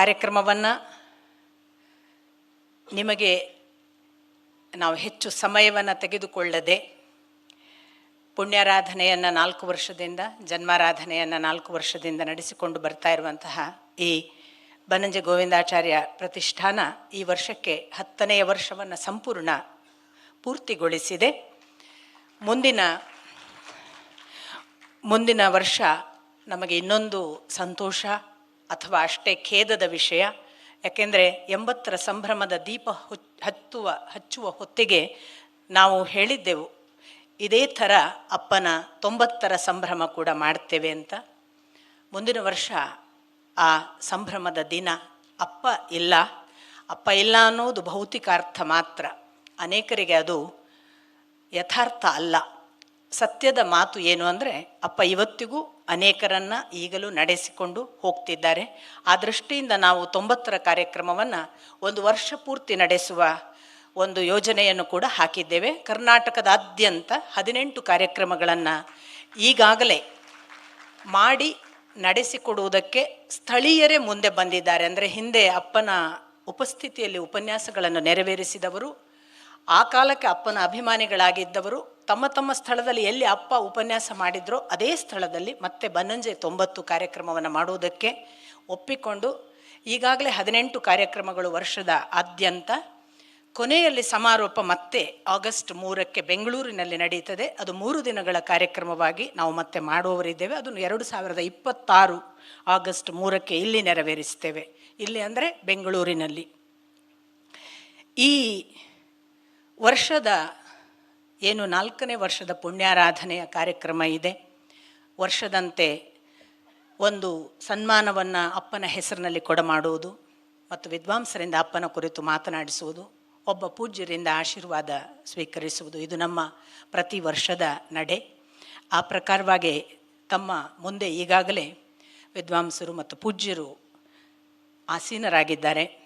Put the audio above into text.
ಕಾರ್ಯಕ್ರಮವನ್ನು ನಿಮಗೆ ನಾವು ಹೆಚ್ಚು ಸಮಯವನ್ನು ತೆಗೆದುಕೊಳ್ಳದೆ ಪುಣ್ಯಾರಾಧನೆಯನ್ನು ನಾಲ್ಕು ವರ್ಷದಿಂದ, ಜನ್ಮಾರಾಧನೆಯನ್ನು ನಾಲ್ಕು ವರ್ಷದಿಂದ ನಡೆಸಿಕೊಂಡು ಬರ್ತಾ ಇರುವಂತಹ ಈ ಬನಂಜ ಗೋವಿಂದಾಚಾರ್ಯ ಪ್ರತಿಷ್ಠಾನ ಈ ವರ್ಷಕ್ಕೆ ಹತ್ತನೆಯ ವರ್ಷವನ್ನು ಸಂಪೂರ್ಣ ಪೂರ್ತಿಗೊಳಿಸಿದೆ. ಮುಂದಿನ ಮುಂದಿನ ವರ್ಷ ನಮಗೆ ಇನ್ನೊಂದು ಸಂತೋಷ ಅಥವಾ ಅಷ್ಟೇ ಖೇದದ ವಿಷಯ. ಯಾಕೆಂದರೆ ಎಂಬತ್ತರ ಸಂಭ್ರಮದ ದೀಪ ಹತ್ತುವ, ಹಚ್ಚುವ ಹೊತ್ತಿಗೆ ನಾವು ಹೇಳಿದ್ದೆವು, ಇದೇ ಥರ ಅಪ್ಪನ ತೊಂಬತ್ತರ ಸಂಭ್ರಮ ಕೂಡ ಮಾಡ್ತೇವೆ ಅಂತ. ಮುಂದಿನ ವರ್ಷ ಆ ಸಂಭ್ರಮದ ದಿನ ಅಪ್ಪ ಇಲ್ಲ. ಅಪ್ಪ ಇಲ್ಲ ಅನ್ನೋದು ಭೌತಿಕ ಅರ್ಥ ಮಾತ್ರ. ಅನೇಕರಿಗೆ ಅದು ಯಥಾರ್ಥ ಅಲ್ಲ. ಸತ್ಯದ ಮಾತು ಏನು ಅಂದರೆ, ಅಪ್ಪ ಇವತ್ತಿಗೂ ಅನೇಕರನ್ನು ಈಗಲೂ ನಡೆಸಿಕೊಂಡು ಹೋಗ್ತಿದ್ದಾರೆ. ಆ ದೃಷ್ಟಿಯಿಂದ ನಾವು ತೊಂಬತ್ತರ ಕಾರ್ಯಕ್ರಮವನ್ನು ಒಂದು ವರ್ಷ ಪೂರ್ತಿ ನಡೆಸುವ ಒಂದು ಯೋಜನೆಯನ್ನು ಕೂಡ ಹಾಕಿದ್ದೇವೆ. ಕರ್ನಾಟಕದಾದ್ಯಂತ ಹದಿನೆಂಟು ಕಾರ್ಯಕ್ರಮಗಳನ್ನು ಈಗಾಗಲೇ ಮಾಡಿ ನಡೆಸಿಕೊಡುವುದಕ್ಕೆ ಸ್ಥಳೀಯರೇ ಮುಂದೆ ಬಂದಿದ್ದಾರೆ. ಅಂದರೆ ಹಿಂದೆ ಅಪ್ಪನ ಉಪಸ್ಥಿತಿಯಲ್ಲಿ ಉಪನ್ಯಾಸಗಳನ್ನು ನೆರವೇರಿಸಿದವರು ಆ ಕಾಲಕ್ಕೆ ಅಪ್ಪನ ಅಭಿಮಾನಿಗಳಾಗಿದ್ದವರು ತಮ್ಮ ತಮ್ಮ ಸ್ಥಳದಲ್ಲಿ ಎಲ್ಲಿ ಅಪ್ಪ ಉಪನ್ಯಾಸ ಮಾಡಿದ್ರೋ ಅದೇ ಸ್ಥಳದಲ್ಲಿ ಮತ್ತೆ ಬನ್ನಂಜೆ ತೊಂಬತ್ತು ಕಾರ್ಯಕ್ರಮವನ್ನು ಮಾಡುವುದಕ್ಕೆ ಒಪ್ಪಿಕೊಂಡು ಈಗಾಗಲೇ ಹದಿನೆಂಟು ಕಾರ್ಯಕ್ರಮಗಳು ವರ್ಷದ ಆದ್ಯಂತ ಕೊನೆಯಲ್ಲಿ ಸಮಾರೋಪ ಮತ್ತೆ ಆಗಸ್ಟ್ ಮೂರಕ್ಕೆ ಬೆಂಗಳೂರಿನಲ್ಲಿ ನಡೆಯುತ್ತದೆ. ಅದು ಮೂರು ದಿನಗಳ ಕಾರ್ಯಕ್ರಮವಾಗಿ ನಾವು ಮತ್ತೆ ಮಾಡುವವರಿದ್ದೇವೆ. ಅದನ್ನು ಎರಡು ಸಾವಿರದ ಇಪ್ಪತ್ತಾರು ಆಗಸ್ಟ್ ಮೂರಕ್ಕೆ ಇಲ್ಲಿ ನೆರವೇರಿಸ್ತೇವೆ. ಇಲ್ಲಿ ಅಂದರೆ ಬೆಂಗಳೂರಿನಲ್ಲಿ. ಈ ವರ್ಷದ ಏನು ನಾಲ್ಕನೇ ವರ್ಷದ ಪುಣ್ಯಾರಾಧನೆಯ ಕಾರ್ಯಕ್ರಮ ಇದೆ. ವರ್ಷದಂತೆ ಒಂದು ಸನ್ಮಾನವನ್ನು ಅಪ್ಪನ ಹೆಸರಿನಲ್ಲಿ ಕೊಡಮಾಡುವುದು ಮತ್ತು ವಿದ್ವಾಂಸರಿಂದ ಅಪ್ಪನ ಕುರಿತು ಮಾತನಾಡಿಸುವುದು, ಒಬ್ಬ ಪೂಜ್ಯರಿಂದ ಆಶೀರ್ವಾದ ಸ್ವೀಕರಿಸುವುದು. ಇದು ನಮ್ಮ ಪ್ರತಿ ವರ್ಷದ ನಡೆ. ಆ ಪ್ರಕಾರವಾಗಿ ತಮ್ಮ ಮುಂದೆ ಈಗಾಗಲೇ ವಿದ್ವಾಂಸರು ಮತ್ತು ಪೂಜ್ಯರು ಆಸೀನರಾಗಿದ್ದಾರೆ.